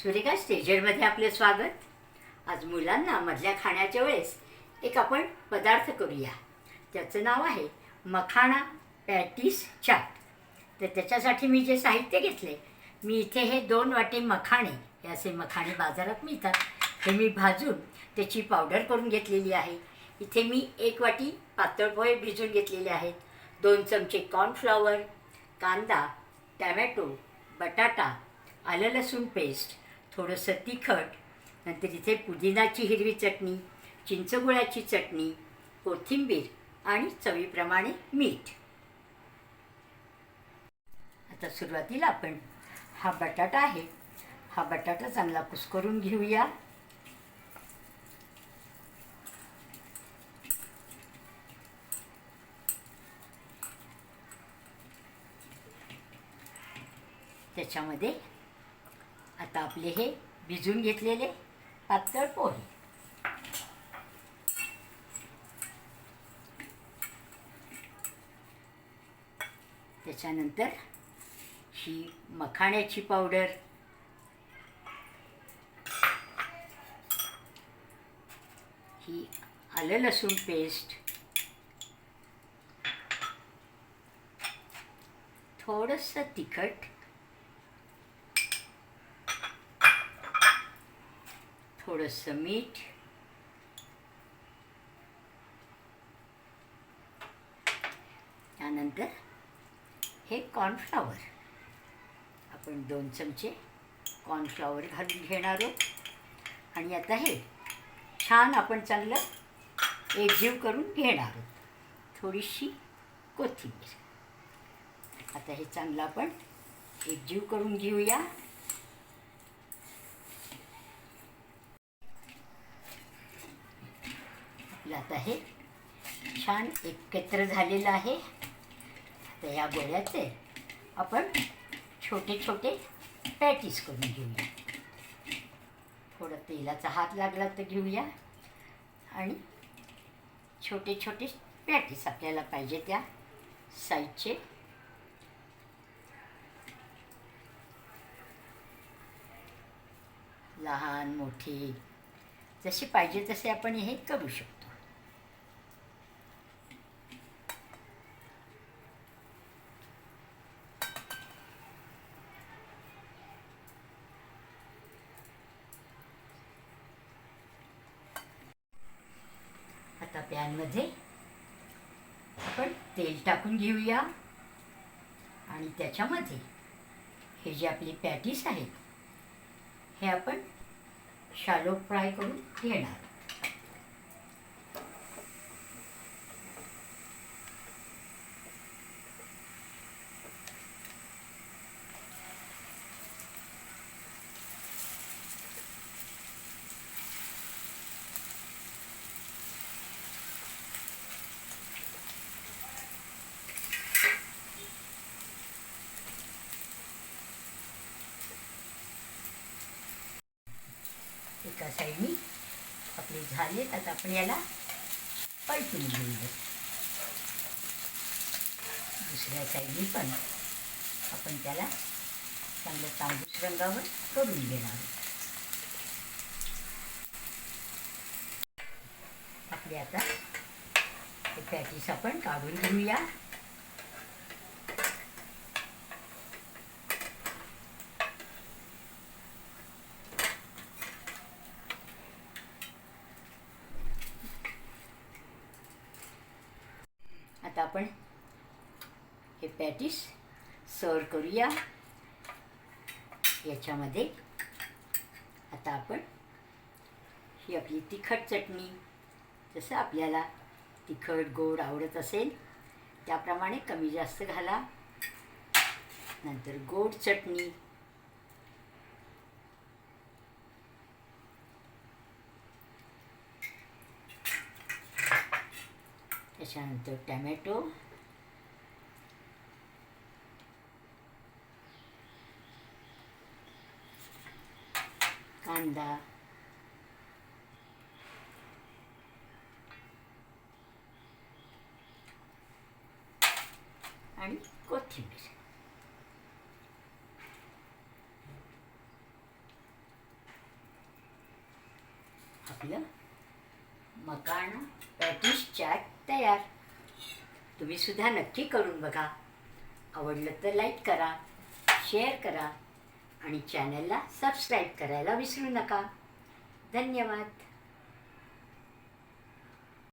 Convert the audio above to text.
हरिओम सुरेखा स्टेजरमध्ये आपले स्वागत. आज मुलांना मधल्या खाण्याच्या वेळेस एक आपण पदार्थ करूया. त्याचं नाव आहे मखाणा पॅटीस चाट. तर त्याच्यासाठी मी जे साहित्य घेतले मी इथे हे दोन वाटे मखाणे हे असे मखाणे बाजारात मिळतात हे मी भाजून त्याची पावडर करून घेतलेली आहे. इथे मी एक वाटी पातळ पोहे भिजून घेतलेले आहेत. दोन चमचे कॉर्नफ्लॉवर कांदा टॅमॅटो बटाटा आलं लसूण पेस्ट थोडंसं तिखट नंतर इथे पुदिनाची हिरवी चटणी चिंचगुळाची चटणी कोथिंबीर आणि चवीप्रमाणे मीठ. आता सुरुवातीला आपण हा बटाटा आहे. हा बटाटा चांगला कुस्करून घेऊया. त्याच्यामध्ये आता आपले हे भिजून घेतलेले पातळ पोहे. त्याच्यानंतर ही मखाण्याची पावडर. ही आलं लसूण पेस्ट. थोडंसं तिखट. थोडंसं मीठ. त्यानंतर हे कॉर्नफ्लॉवर आपण दोन चमचे कॉर्नफ्लॉवर घालून घेणार आहोत. आणि आता हे छान आपण चांगलं एकजीव करून घेणार आहोत. थोडीशी कोथिंबीर. आता हे चांगलं आपण एकजीव करून घेऊया आपलं आता हे छान एकत्र झालेलं आहे. आता या गोळ्याचे आपण छोटे छोटे पॅटीस करून घेऊया. थोडं तेलाचा हात लागला तर घेऊया. आणि छोटे छोटे पॅटीस आपल्याला पाहिजे त्या साईजचे लहान मोठे जसे पाहिजे तसे आपण हे करू शकतो आता पॅनमध्ये आपण तेल टाकून घेऊया. आणि त्याच्यामध्ये हे जे आपली पॅटीस आहेत हे आपण शालो फ्राय करून घेणार. एका साईडनी आपले झाले आता आपण याला पलटून घेऊया दुसऱ्या साईडनी पण आपण त्याला चांगलं तांबूस रंगावर करून घेणार आहोत. आपले आता हे पॅटीस आपण काढून घेऊया आता आपण हे पॅटीस सर्व करूया. याच्यामध्ये आता आपण ही आपली तिखट चटणी जसं आपल्याला तिखट गोड आवडत असेल त्याप्रमाणे कमी जास्त घाला. नंतर गोड चटणी त्याच्यानंतर टॅमॅटो कांदा आणि कोथिंबीर आपलं मकान पॅटिस चाट तयार. तुम्ही सुद्धा नक्की करून बघा. आवडलं तर लाईक करा शेअर करा आणि चॅनलला सबस्क्राईब करायला विसरू नका. धन्यवाद.